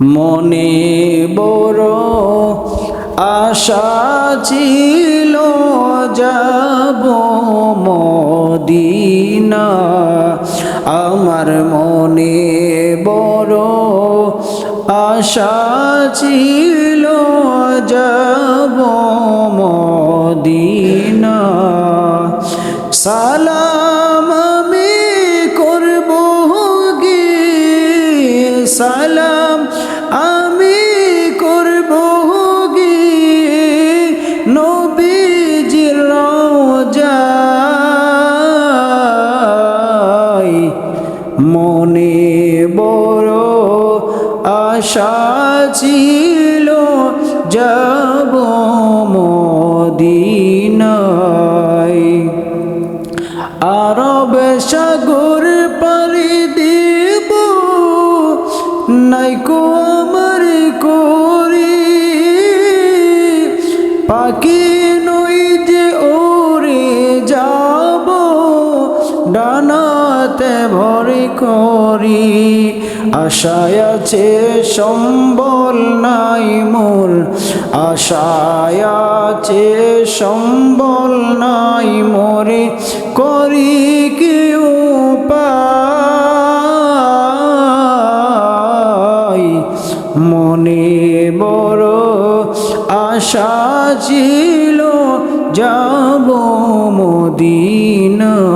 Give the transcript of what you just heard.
মনে বড় আশা ছিল, যাব মদিনা। আমার মনে বড় আশা ছিল, যাব মদিনা। সালাম আমি করব গিয়ে সালাম মনে বড় আশা ছিল, যাব মদিনায়। আরব সাগর পারি দিব, নাইকো আমার করি। পাখি নই যে ওরে ভরে করি। আশায় আছে সম্বল নাই মোর। আশায় আছে সম্বল নাই মোরে। করি কেউ পাই মনে বড় আশা ছিল, যাব মদিনা